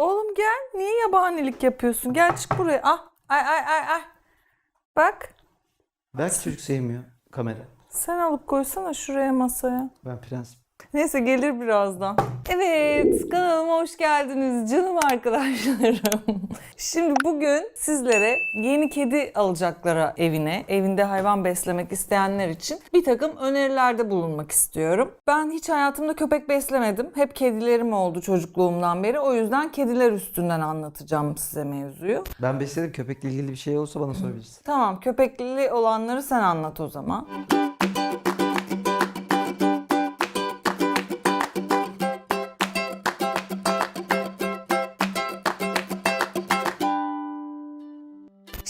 Oğlum gel. Niye yabanilik yapıyorsun? Gel çık buraya. Ah. Ay ay ay ay. Bak. Belki çocuk sevmiyor kamera. Sen alıp koysana şuraya masaya. Ben prens. Neyse gelir birazdan. Evet kanalıma hoş geldiniz canım arkadaşlarım. Şimdi bugün sizlere yeni kedi alacaklara evine, evinde hayvan beslemek isteyenler için bir takım önerilerde bulunmak istiyorum. Ben hiç hayatımda köpek beslemedim. Hep kedilerim oldu çocukluğumdan beri. O yüzden kediler üstünden anlatacağım size mevzuyu. Ben besledim köpekle ilgili bir şey olsa bana sorabilirsin. Tamam köpekli olanları sen anlat o zaman.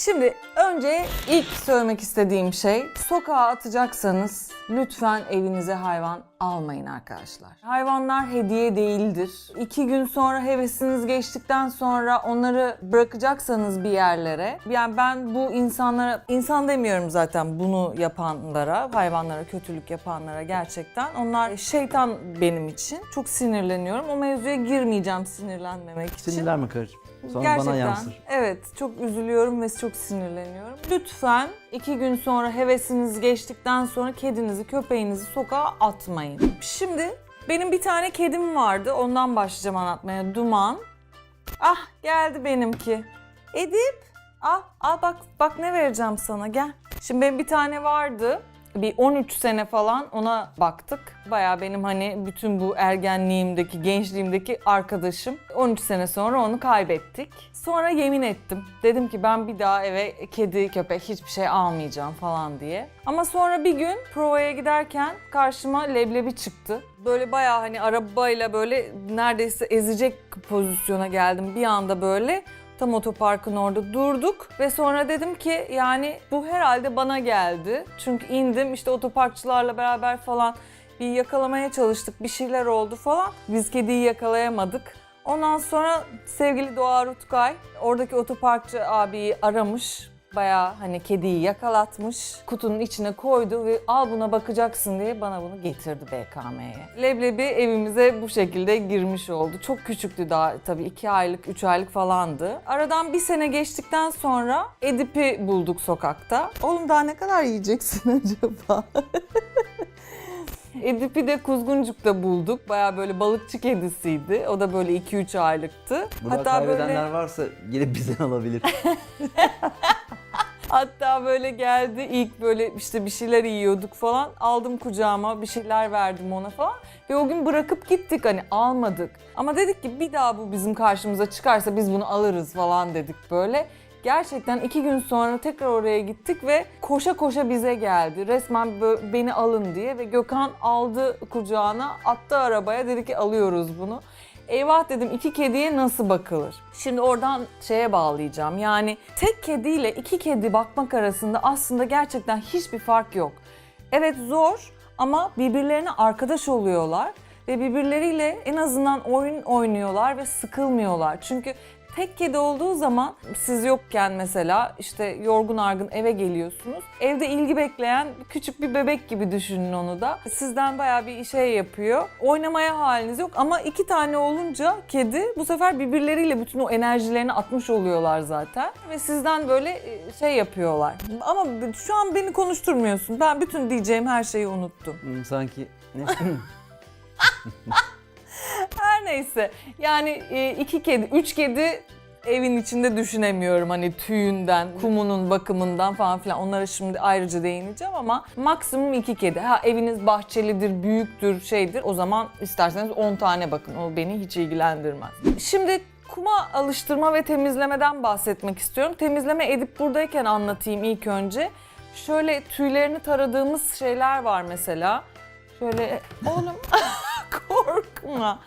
Şimdi önce ilk söylemek istediğim şey sokağa atacaksanız lütfen evinize hayvan almayın arkadaşlar. Hayvanlar hediye değildir. İki gün sonra hevesiniz geçtikten sonra onları bırakacaksanız bir yerlere. Yani ben bu insanlara, insan demiyorum zaten bunu yapanlara, hayvanlara kötülük yapanlara gerçekten. Onlar şeytan benim için. Çok sinirleniyorum. O mevzuya girmeyeceğim sinirlenmemek için. Sinirler mi karıcığım? Sonra Gerçekten. bana yansır. Evet, çok üzülüyorum ve çok sinirleniyorum. Lütfen iki gün sonra hevesiniz geçtikten sonra kedinizi, köpeğinizi sokağa atmayın. Şimdi benim bir tane kedim vardı. Ondan başlayacağım anlatmaya. Duman. Ah geldi benimki. Edip. Ah, al bak bak ne vereceğim sana gel. Şimdi benim bir tane vardı. Bir 13 sene falan ona baktık. Baya benim hani bütün bu ergenliğimdeki, gençliğimdeki arkadaşım. 13 sene sonra onu kaybettik. Sonra yemin ettim. Dedim ki ben bir daha eve kedi, köpek hiçbir şey almayacağım falan diye. Ama sonra bir gün provaya giderken karşıma leblebi çıktı. Böyle bayağı hani arabayla böyle neredeyse ezecek pozisyona geldim bir anda böyle. Tam otoparkın orada durduk ve sonra dedim ki yani bu herhalde bana geldi. Çünkü indim işte otoparkçılarla beraber falan bir yakalamaya çalıştık. Bir şeyler oldu falan. Biz kediyi yakalayamadık. Ondan sonra sevgili Doğa Rutkay oradaki otoparkçı abiyi aramış. Bayağı hani kediyi yakalatmış, kutunun içine koydu ve al buna bakacaksın diye bana bunu getirdi BKM'ye. Leblebi evimize bu şekilde girmiş oldu. Çok küçüktü daha tabii 2 aylık, 3 aylık falandı. Aradan bir sene geçtikten sonra Edip'i bulduk sokakta. Oğlum daha ne kadar yiyeceksin acaba? Edip'i de Kuzguncuk'ta bulduk. Bayağı böyle balıkçı kedisiydi. O da böyle 2-3 aylıktı. Burada kaybedenler varsa gelip bizden alabilir. Hatta böyle geldi ilk böyle işte bir şeyler yiyorduk falan. Aldım kucağıma bir şeyler verdim ona falan. Ve o gün bırakıp gittik hani almadık. Ama dedik ki bir daha bu bizim karşımıza çıkarsa biz bunu alırız falan dedik böyle. Gerçekten iki gün sonra tekrar oraya gittik ve koşa koşa bize geldi. Resmen beni alın diye ve Gökhan aldı kucağına attı arabaya dedi ki alıyoruz bunu. Eyvah dedim iki kediye nasıl bakılır? Şimdi oradan şeye bağlayacağım. Yani tek kediyle iki kedi bakmak arasında aslında gerçekten hiçbir fark yok. Evet zor ama birbirlerine arkadaş oluyorlar ve birbirleriyle en azından oyun oynuyorlar ve sıkılmıyorlar. Çünkü tek kedi olduğu zaman siz yokken mesela işte yorgun argın eve geliyorsunuz. Evde ilgi bekleyen küçük bir bebek gibi düşünün onu da. Sizden bayağı bir şey yapıyor. Oynamaya haliniz yok ama iki tane olunca kedi bu sefer birbirleriyle bütün o enerjilerini atmış oluyorlar zaten. Ve sizden böyle e, şey yapıyorlar. Ama şu an beni konuşturmuyorsun. Ben bütün diyeceğim her şeyi unuttum. Hmm, Sanki neyse. Yani e, iki kedi, üç kedi evin içinde düşünemiyorum hani tüyünden, kumunun bakımından falan filan. Onlara şimdi ayrıca değineceğim ama maksimum iki kedi. Ha eviniz bahçelidir, büyüktür, şeydir. O zaman isterseniz 10 tane bakın. O beni hiç ilgilendirmez. Şimdi kuma alıştırma ve temizlemeden bahsetmek istiyorum. Temizleme edip buradayken anlatayım ilk önce. Şöyle tüylerini taradığımız şeyler var mesela. Şöyle oğlum korkma.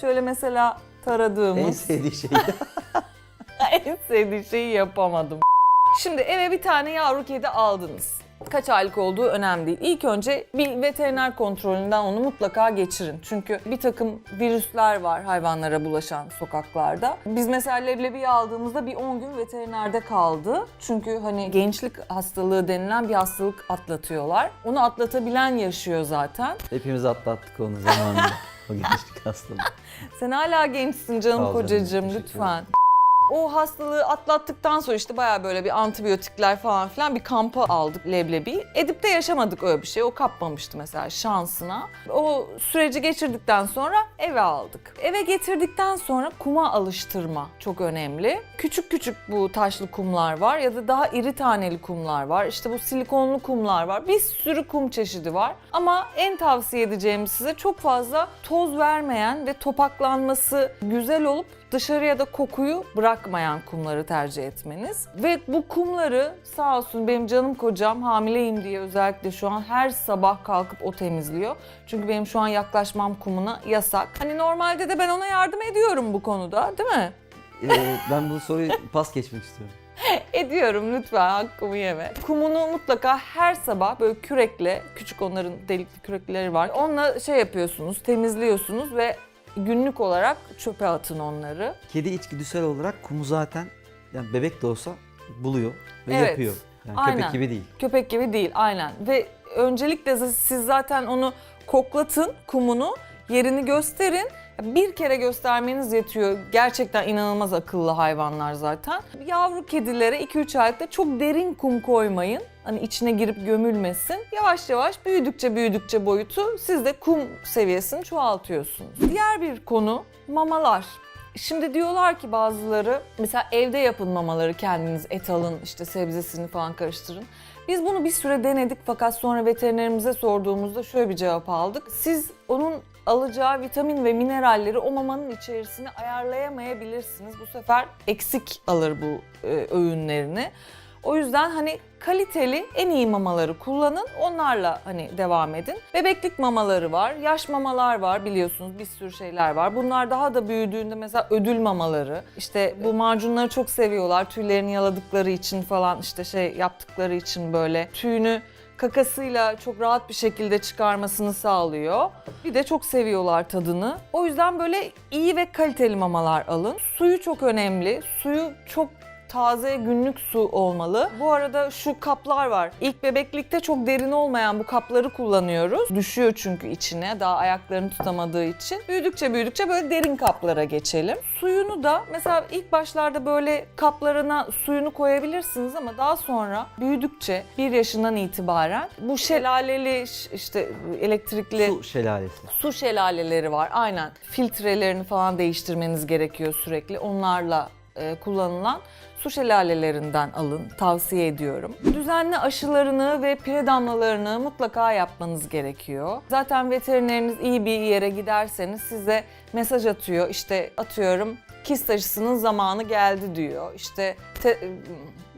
Şöyle mesela taradığımız en sevdiği şey. en sevdiği şeyi yapamadım. Şimdi eve bir tane yavru kedi aldınız. Kaç aylık olduğu önemli değil. İlk önce bir veteriner kontrolünden onu mutlaka geçirin. Çünkü bir takım virüsler var hayvanlara bulaşan sokaklarda. Biz mesela leblebiyi aldığımızda bir 10 gün veterinerde kaldı. Çünkü hani gençlik hastalığı denilen bir hastalık atlatıyorlar. Onu atlatabilen yaşıyor zaten. Hepimiz atlattık onu zamanında. O gençlik hastalığı. Sen hala gençsin canım kocacığım lütfen. O hastalığı atlattıktan sonra işte baya böyle bir antibiyotikler falan filan bir kampa aldık leblebi. Edip'te yaşamadık öyle bir şey. O kapmamıştı mesela şansına. O süreci geçirdikten sonra eve aldık. Eve getirdikten sonra kuma alıştırma çok önemli. Küçük küçük bu taşlı kumlar var ya da daha iri taneli kumlar var. İşte bu silikonlu kumlar var. Bir sürü kum çeşidi var. Ama en tavsiye edeceğim size çok fazla toz vermeyen ve topaklanması güzel olup dışarıya da kokuyu bırakmayan kumları tercih etmeniz. Ve bu kumları sağ olsun benim canım kocam hamileyim diye özellikle şu an her sabah kalkıp o temizliyor. Çünkü benim şu an yaklaşmam kumuna yasak. Hani normalde de ben ona yardım ediyorum bu konuda değil mi? Ee, ben bu soruyu pas geçmek istiyorum. Ediyorum lütfen hakkımı yeme. Kumunu mutlaka her sabah böyle kürekle, küçük onların delikli kürekleri var. Onunla şey yapıyorsunuz, temizliyorsunuz ve günlük olarak çöpe atın onları. Kedi içgüdüsel olarak kumu zaten yani bebek de olsa buluyor ve Evet, yapıyor. Yani aynen. köpek gibi değil. Köpek gibi değil aynen. Ve öncelikle z- siz zaten onu koklatın kumunu, yerini gösterin. Bir kere göstermeniz yetiyor. Gerçekten inanılmaz akıllı hayvanlar zaten. Yavru kedilere 2-3 aylıkta çok derin kum koymayın. Hani içine girip gömülmesin. Yavaş yavaş büyüdükçe büyüdükçe boyutu siz de kum seviyesini çoğaltıyorsunuz. Diğer bir konu mamalar. Şimdi diyorlar ki bazıları mesela evde yapın mamaları kendiniz et alın işte sebzesini falan karıştırın. Biz bunu bir süre denedik fakat sonra veterinerimize sorduğumuzda şöyle bir cevap aldık. Siz onun alacağı vitamin ve mineralleri o mamanın içerisine ayarlayamayabilirsiniz. Bu sefer eksik alır bu e, öğünlerini. O yüzden hani kaliteli en iyi mamaları kullanın. Onlarla hani devam edin. Bebeklik mamaları var, yaş mamalar var biliyorsunuz bir sürü şeyler var. Bunlar daha da büyüdüğünde mesela ödül mamaları. İşte bu macunları çok seviyorlar. Tüylerini yaladıkları için falan işte şey yaptıkları için böyle tüyünü kakasıyla çok rahat bir şekilde çıkarmasını sağlıyor. Bir de çok seviyorlar tadını. O yüzden böyle iyi ve kaliteli mamalar alın. Suyu çok önemli. Suyu çok taze günlük su olmalı. Bu arada şu kaplar var. İlk bebeklikte çok derin olmayan bu kapları kullanıyoruz. Düşüyor çünkü içine daha ayaklarını tutamadığı için. Büyüdükçe büyüdükçe böyle derin kaplara geçelim. Suyunu da mesela ilk başlarda böyle kaplarına suyunu koyabilirsiniz ama daha sonra büyüdükçe bir yaşından itibaren bu şelaleli işte elektrikli Su şelalesi. su şelaleleri var. Aynen. Filtrelerini falan değiştirmeniz gerekiyor sürekli. Onlarla e, kullanılan su şelalelerinden alın. Tavsiye ediyorum. Düzenli aşılarını ve pire damlalarını mutlaka yapmanız gerekiyor. Zaten veterineriniz iyi bir yere giderseniz size mesaj atıyor. İşte atıyorum kist aşısının zamanı geldi diyor. İşte te-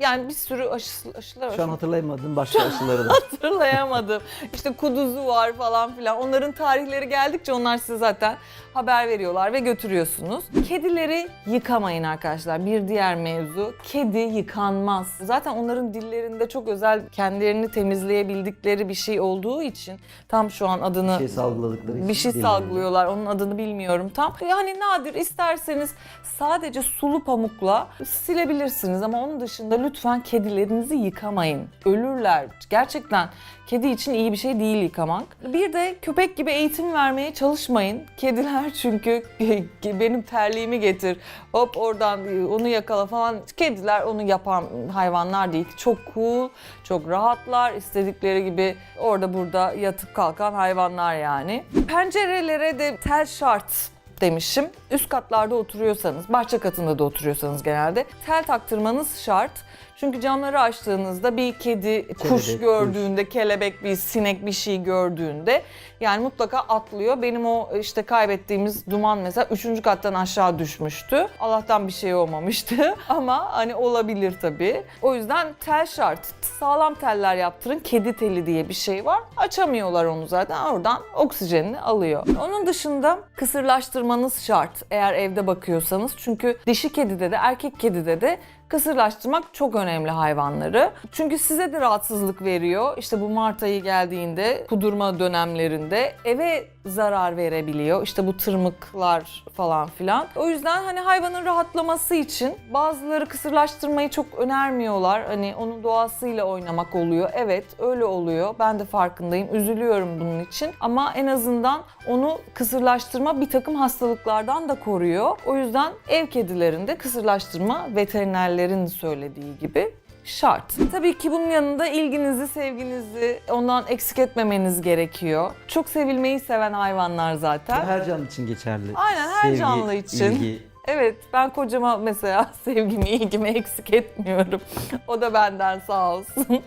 yani bir sürü aşı, aşılar var. Şu an hatırlayamadığım başka aşıları da. Hatırlayamadım. İşte kuduzu var falan filan. Onların tarihleri geldikçe onlar size zaten haber veriyorlar ve götürüyorsunuz. Kedileri yıkamayın arkadaşlar. Bir diğer mevzu. Kedi yıkanmaz. Zaten onların dillerinde çok özel kendilerini temizleyebildikleri bir şey olduğu için tam şu an adını Bir şey salgıladıkları için bir şey değil salgılıyorlar. Onun adını bilmiyorum tam. Yani nadir isterseniz sadece sulu pamukla silebilirsiniz ama onun dışında lütfen kedilerinizi yıkamayın. Ölürler. Gerçekten kedi için iyi bir şey değil yıkamak. Bir de köpek gibi eğitim vermeye çalışmayın. Kediler çünkü benim terliğimi getir. Hop oradan onu yakala falan. Kediler onu yapan hayvanlar değil. Çok cool, çok rahatlar. istedikleri gibi orada burada yatıp kalkan hayvanlar yani. Pencerelere de tel şart demişim. Üst katlarda oturuyorsanız, bahçe katında da oturuyorsanız genelde tel taktırmanız şart. Çünkü camları açtığınızda bir kedi, kuş kuş. gördüğünde, kelebek, bir sinek bir şey gördüğünde yani mutlaka atlıyor. Benim o işte kaybettiğimiz duman mesela üçüncü kattan aşağı düşmüştü. Allah'tan bir şey olmamıştı ama hani olabilir tabii. O yüzden tel şart. Sağlam teller yaptırın. Kedi teli diye bir şey var. Açamıyorlar onu zaten. Oradan oksijenini alıyor. Onun dışında kısırlaştırmanız şart eğer evde bakıyorsanız. Çünkü dişi kedide de erkek kedide de kısırlaştırmak çok önemli hayvanları. Çünkü size de rahatsızlık veriyor. İşte bu Mart ayı geldiğinde, kudurma dönemlerinde eve zarar verebiliyor. İşte bu tırmıklar falan filan. O yüzden hani hayvanın rahatlaması için bazıları kısırlaştırmayı çok önermiyorlar. Hani onun doğasıyla oynamak oluyor. Evet öyle oluyor. Ben de farkındayım. Üzülüyorum bunun için. Ama en azından onu kısırlaştırma bir takım hastalıklardan da koruyor. O yüzden ev kedilerinde kısırlaştırma veterinerlerin söylediği gibi şart. Tabii ki bunun yanında ilginizi, sevginizi ondan eksik etmemeniz gerekiyor. Çok sevilmeyi seven hayvanlar zaten. Her canlı için geçerli. Aynen, her canlı için. ilgi. Evet ben kocama mesela sevgimi, ilgimi eksik etmiyorum. O da benden sağ olsun.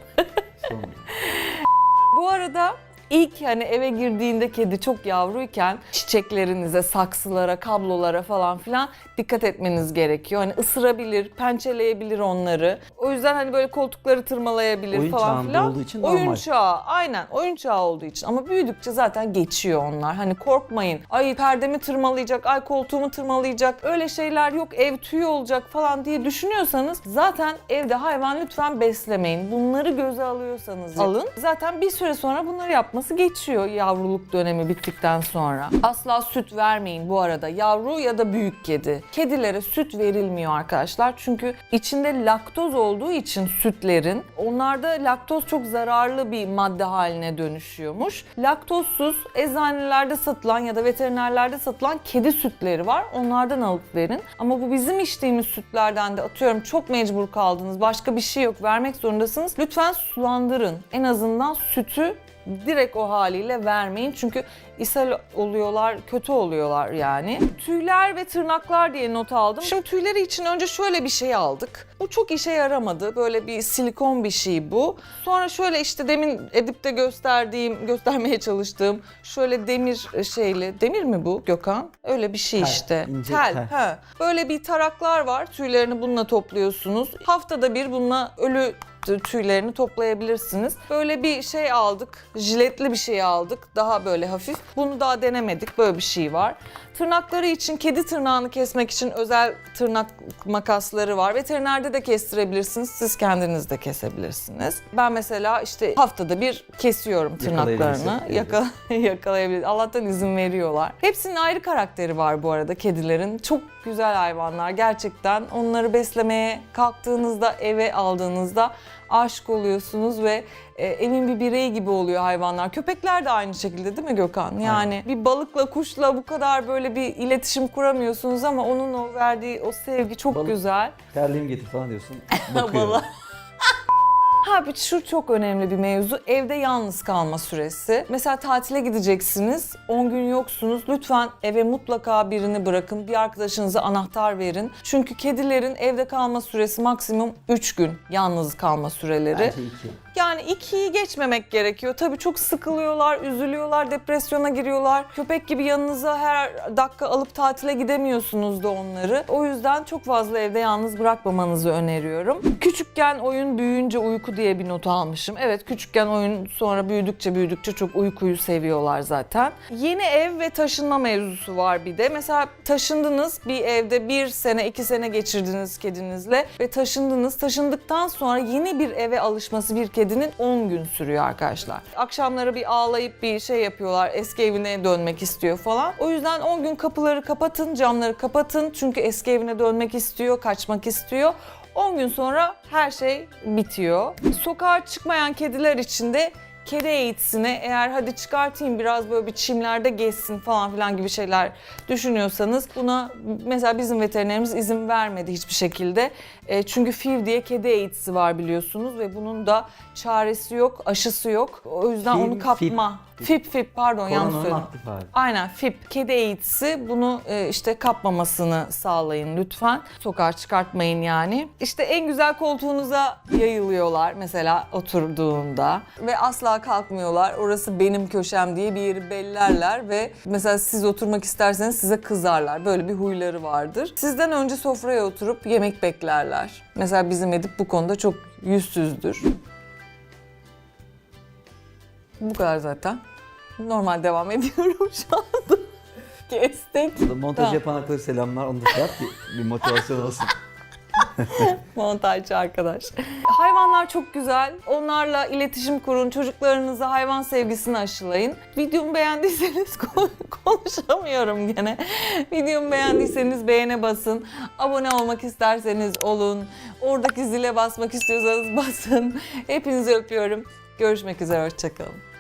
Bu arada ilk hani eve girdiğinde kedi çok yavruyken çiçeklerinize, saksılara, kablolara falan filan dikkat etmeniz gerekiyor. Hani ısırabilir, pençeleyebilir onları. O yüzden hani böyle koltukları tırmalayabilir Oyun falan çağında filan. olduğu için Oyun normal. çağı, aynen oyun çağı olduğu için. Ama büyüdükçe zaten geçiyor onlar. Hani korkmayın. Ay perdemi tırmalayacak, ay koltuğumu tırmalayacak. Öyle şeyler yok, ev tüy olacak falan diye düşünüyorsanız zaten evde hayvan lütfen beslemeyin. Bunları göze alıyorsanız alın. Zaten bir süre sonra bunları yapması geçiyor yavruluk dönemi bittikten sonra. Asla süt vermeyin bu arada. Yavru ya da büyük kedi. Kedilere süt verilmiyor arkadaşlar. Çünkü içinde laktoz olduğu için sütlerin onlarda laktoz çok zararlı bir madde haline dönüşüyormuş. Laktozsuz eczanelerde satılan ya da veterinerlerde satılan kedi sütleri var. Onlardan alıp verin. Ama bu bizim içtiğimiz sütlerden de atıyorum çok mecbur kaldınız. Başka bir şey yok vermek zorundasınız. Lütfen sulandırın. En azından sütü direkt o haliyle vermeyin. Çünkü ishal oluyorlar, kötü oluyorlar yani. Tüyler ve tırnaklar diye not aldım. Şimdi tüyleri için önce şöyle bir şey aldık. Bu çok işe yaramadı. Böyle bir silikon bir şey bu. Sonra şöyle işte demin Edip'te gösterdiğim, göstermeye çalıştığım şöyle demir şeyli. Demir mi bu Gökhan? Öyle bir şey Tel, işte. ince tel. tel. He. Böyle bir taraklar var. Tüylerini bununla topluyorsunuz. Haftada bir bununla ölü tüylerini toplayabilirsiniz. Böyle bir şey aldık. Jiletli bir şey aldık. Daha böyle hafif. Bunu daha denemedik. Böyle bir şey var. Tırnakları için kedi tırnağını kesmek için özel tırnak makasları var. Veterinerde de kestirebilirsiniz. Siz kendiniz de kesebilirsiniz. Ben mesela işte haftada bir kesiyorum tırnaklarını. Yakalayabilirsek, Yaka, yakalayabilir. Allah'tan izin veriyorlar. Hepsinin ayrı karakteri var bu arada kedilerin. Çok güzel hayvanlar gerçekten. Onları beslemeye kalktığınızda, eve aldığınızda aşık oluyorsunuz ve e, evin bir bireyi gibi oluyor hayvanlar. Köpekler de aynı şekilde değil mi Gökhan? Yani bir balıkla, kuşla bu kadar böyle bir iletişim kuramıyorsunuz ama onun o verdiği o sevgi çok Balık- güzel. Terliğimi getir falan diyorsun. Bakıyor. Ha bir şu çok önemli bir mevzu. Evde yalnız kalma süresi. Mesela tatile gideceksiniz. 10 gün yoksunuz. Lütfen eve mutlaka birini bırakın. Bir arkadaşınıza anahtar verin. Çünkü kedilerin evde kalma süresi maksimum 3 gün. Yalnız kalma süreleri. Bence iki. Yani ikiyi geçmemek gerekiyor. Tabii çok sıkılıyorlar, üzülüyorlar, depresyona giriyorlar. Köpek gibi yanınıza her dakika alıp tatile gidemiyorsunuz da onları. O yüzden çok fazla evde yalnız bırakmamanızı öneriyorum. Küçükken oyun, büyüyünce uyku diye bir not almışım. Evet küçükken oyun sonra büyüdükçe büyüdükçe çok uykuyu seviyorlar zaten. Yeni ev ve taşınma mevzusu var bir de. Mesela taşındınız bir evde bir sene, iki sene geçirdiniz kedinizle ve taşındınız. Taşındıktan sonra yeni bir eve alışması bir kedinin 10 gün sürüyor arkadaşlar. Akşamları bir ağlayıp bir şey yapıyorlar. Eski evine dönmek istiyor falan. O yüzden 10 gün kapıları kapatın, camları kapatın. Çünkü eski evine dönmek istiyor, kaçmak istiyor. 10 gün sonra her şey bitiyor. Sokağa çıkmayan kediler için de kedi eğitisine eğer hadi çıkartayım biraz böyle bir çimlerde gezsin falan filan gibi şeyler düşünüyorsanız buna mesela bizim veterinerimiz izin vermedi hiçbir şekilde. E, çünkü FIV diye kedi eğitisi var biliyorsunuz ve bunun da çaresi yok, aşısı yok. O yüzden FIV, onu kapma. FIP FIP pardon yanlış Koronanın söyledim. aktif hali. Aynen FIP kedi eğitisi bunu e, işte kapmamasını sağlayın lütfen. Sokağa çıkartmayın yani. İşte en güzel koltuğunuza yayılıyorlar mesela oturduğunda ve asla kalkmıyorlar. Orası benim köşem diye bir yeri bellerler ve mesela siz oturmak isterseniz size kızarlar. Böyle bir huyları vardır. Sizden önce sofraya oturup yemek beklerler. Mesela bizim Edip bu konuda çok yüzsüzdür. Bu kadar zaten. Normal devam ediyorum şu anda. Kestik. Montaj Tamam. yapan arkadaşlara selamlar. Onu da yap ki bir motivasyon olsun. Montajcı arkadaş. Hayvanlar çok güzel. Onlarla iletişim kurun. Çocuklarınıza hayvan sevgisini aşılayın. Videomu beğendiyseniz kon- konuşamıyorum gene. Videomu beğendiyseniz beğene basın. Abone olmak isterseniz olun. Oradaki zile basmak istiyorsanız basın. Hepinizi öpüyorum. Görüşmek üzere. Hoşçakalın.